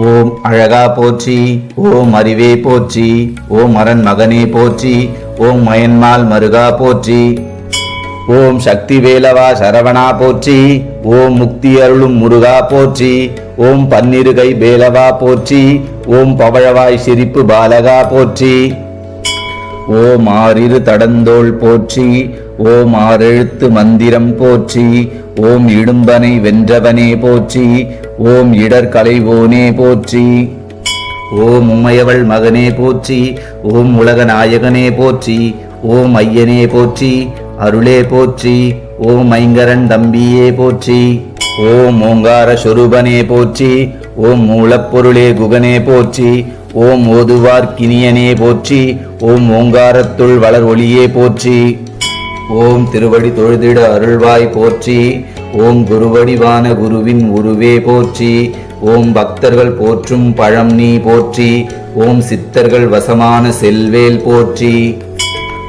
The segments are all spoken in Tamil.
ஓம் அழகா போற்றி ஓம் அறிவே போற்றி ஓம் அரண் மகனே போற்றி ஓம் மயன்மால் மருகா போற்றி. ஓம் சக்தி வேலவா சரவணா போற்றி ஓம் முக்தி அருளும் முருகா போற்றி ஓம் பன்னிருகை வேலவா போற்றி ஓம் பவழவாய் சிரிப்பு பாலகா போற்றி. ஓம் ஆறிரு தடந்தோள் போற்றி ஓம் ஆறெழுத்து மந்திரம் போற்றி ஓம் இடும்பனை வென்றவனே போற்றி ஓம் இடர் கலைவோனே போற்றி ஓம் உம்மையவள் மகனே போற்றி ஓம் உலக நாயகனே போற்றி ஓம் ஐயனே போற்றி அருளே போற்றி ஓம் ஐங்கரன் தம்பியே போற்றி ஓம் ஓங்கார சொரூபனே போற்றி ஓம் மூலப்பொருளே குகனே போற்றி ஓம் ஓதுவார்க்கினியனே போற்றி ஓம் ஓங்காரத்துள் வளர் ஒளியே போற்றி ஓம் திருவடி தொழுதிட அருள்வாய் போற்றி. ஓம் குருவடிவான குருவின் உருவே போற்றி. ஓம் பக்தர்கள் போற்றும் பழம் நீ போற்றி. ஓம் சித்தர்கள் வசமான செல்வேல் போற்றி.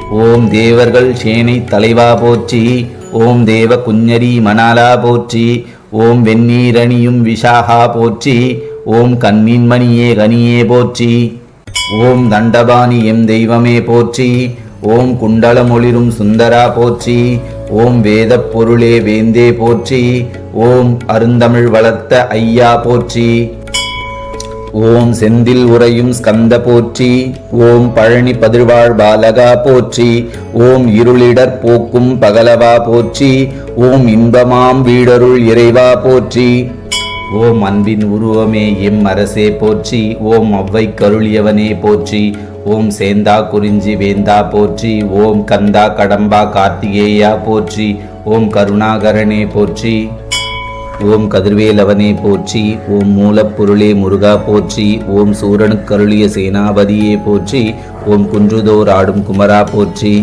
ஓம் தேவர்கள் சேனை தலைவா போற்றி. ஓம் தேவ குஞ்சரி மணாலா போற்றி. ஓம் வெந்நீரணியும் விஷாகா போற்றி. ஓம் கண்ணின்மணியே கனியே போற்றி. ஓம் தண்டபாணி எம் தெய்வமே போற்றி. ஓம் குண்டலமொளிரும் சுந்தரா போற்றி ஓம் வேதப் பொருளே வேந்தே போற்றி ஓம் அருந்தமிழ் வளர்த்த ஐயா போற்றி. ஓம் செந்தில் உறையும் ஸ்கந்த போற்றி ஓம் பழனி பதிர்வாழ் பாலகா போற்றி ஓம் இருளிடர் போக்கும் பகலவா போற்றி ஓம் இன்பமாம் வீடருள் இறைவா போற்றி. ஓம் அன்பின் உருவமே எம் அரசே போற்றி ஓம் அவ்வை கருளியவனே போற்றி ஓம் சேந்தா குறிஞ்சி வேந்தா போற்றி ஓம் கந்தா கடம்பா கார்த்திகேயா போற்றி ஓம் கருணாகரனே போற்றி ஓம் கதிர்வேலவனே போற்றி ஓம் மூலப்பொருளே முருகா போற்றி ஓம் சூரனுக்கருளிய சேனாபதியே போற்றி ஓம் குன்றுதோர் ஆடும் குமரா போற்றி.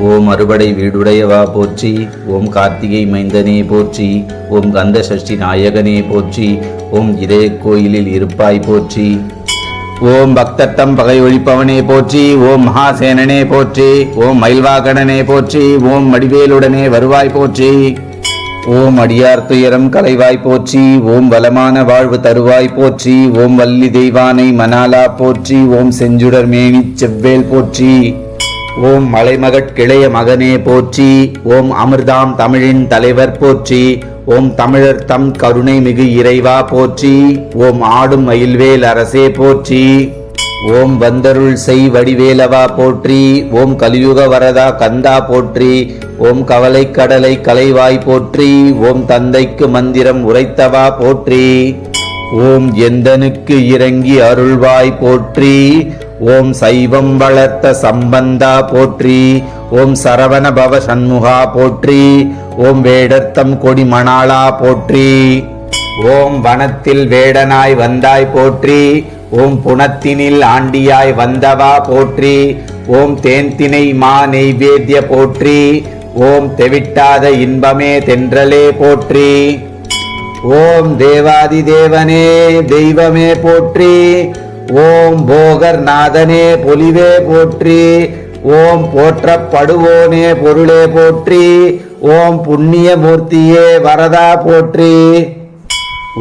ஓம் அறுபடை வீடுடையவா போற்றி ஓம் கார்த்திகை மைந்தனே போற்றி ஓம் கந்த சஷ்டி நாயகனே போற்றி ஓம் இதய கோயிலில் இருப்பாய் போற்றி. ஓம் பக்தத்தம் பகை ஒழிப்பவனே போற்றி ஓம் மகாசேனனே போற்றி ஓம் மயில்வாகணனே போற்றி ஓம் மடிவேலுடனே வருவாய் போற்றி. ஓம் அடியார் துயரம் கலைவாய் போற்றி ஓம் வளமான வாழ்வு தருவாய் போற்றி ஓம் வள்ளி தெய்வானை மணாலா போற்றி ஓம் செஞ்சுடர் மேனி செவ்வேல் போற்றி. ஓம் மலைமகட் கிளைய மகனே போற்றி ஓம் அமிர்தாம் தமிழின் தலைவர் போற்றி ஓம் தமிழர் தம் கருணை மிகு இறைவா போற்றி ஓம் ஆடும் மயில்வேல் அரசே போற்றி ஓம் வந்தருள் செய் வடிவேலவா போற்றி ஓம் கலியுக வரதா கந்தா போற்றி ஓம் கவலை கடலை கலைவாய் போற்றி ஓம் தந்தைக்கு மந்திரம் உரைத்தவா போற்றி ஓம் எந்தனுக்கு இறங்கி அருள்வாய் போற்றி ஓம் சைவம் வளர்த்த சம்பந்தா போற்றி ஓம் சரவண பவ சண்முகா போற்றி ஓம் வேடர்த்தம் கொடி மணாளா போற்றி ஓம் வனத்தில் வேடனாய் வந்தாய் போற்றி ஓம் புனத்தினில் ஆண்டியாய் வந்தவா போற்றி ஓம் தேன்தினை மா நெய்வேத்திய போற்றி ஓம் தெவிட்டாத இன்பமே தென்றலே போற்றி ஓம் தேவாதி தேவனே தெய்வமே போற்றி ஓம் போகர் நாதனே பொலிவே போற்றி ஓம் போற்றப்படுவோனே பொருளே போற்றி ஓம் புண்ணிய மூர்த்தியே வரதா போற்றி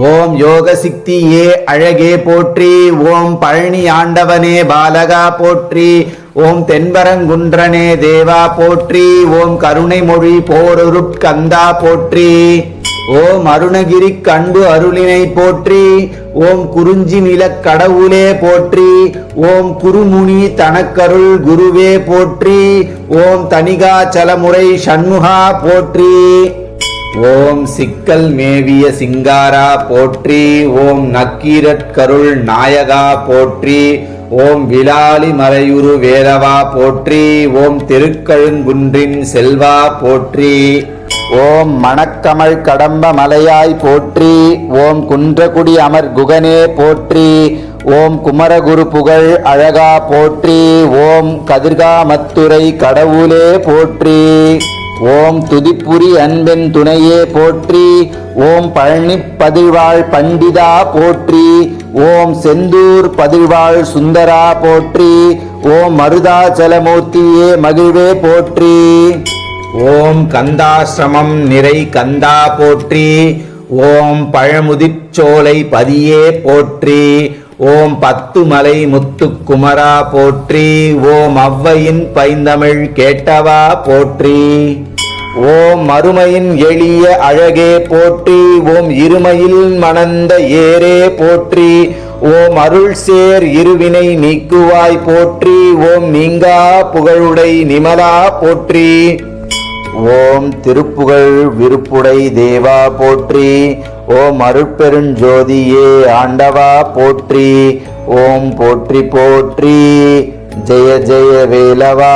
ஓம் யோக சித்தியே அழகே போற்றி ஓம் பழனி ஆண்டவனே பாலகா போற்றி ஓம் தென்பரங்குன்றனே தேவா போற்றி ஓம் கருணை மொழி போரொருட்கந்தா போற்றி. ஓம் அருணகிரி கண்டு அருளினை போற்றி ஓம் குறிஞ்சி நில கடவுளே போற்றி ஓம் குருமுனி தனக்கருள் குருவே போற்றி ஓம் தனிகாச்சலமுறை சண்முகா போற்றி ஓம் சிக்கல் மேவிய சிங்காரா போற்றி ஓம் நக்கீரட்கருள் நாயகா போற்றி ஓம் விலாலி மலையுரு வேலவா போற்றி ஓம் திருக்கழுங்குன்றின் செல்வா போற்றி ஓம் மணக்கமல் கடம்ப மலையாய் போற்றி ஓம் குன்றகுடி அமர் குகனே போற்றி ஓம் குமரகுரு புகழ் அழகா போற்றி ஓம் கதிர்காமத்துறை கடவுளே போற்றி ஓம் துதிப்புரி அன்பின் துணையே போற்றி ஓம் பழனி பதிழ்வாள் பண்டிதா போற்றி ஓம் செந்தூர் பதிழ்வாள் சுந்தரா போற்றி ஓம் மருதாச்சலமூர்த்தியே மகிழ்வே போற்றி. ஓம் கந்தாசிரமம் நிறை கந்தா போற்றி ஓம் பழமுதிர்ச்சோலை பதியே போற்றி ஓம் பத்துமலை முத்துக்குமரா போற்றி ஓம் அவ்வையின் பைந்தமிழ் கேட்டவா போற்றி ஓம் மறுமையின் எளிய அழகே போற்றி ஓம் இருமையில் மணந்த ஏரே போற்றி ஓம் அருள் சேர் இருவினை நீக்குவாய் போற்றி ஓம் நீங்கா புகழுடை நிமலா போற்றி. ஓம் திருப்புகழ் விருப்புடை தேவா போற்றி ஓம் அருட்பெருஞ்சோதியே ஆண்டவா போற்றி ஓம் போற்றி போற்றி ஜெய ஜெய வேலவா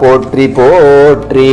போற்றி போற்றி.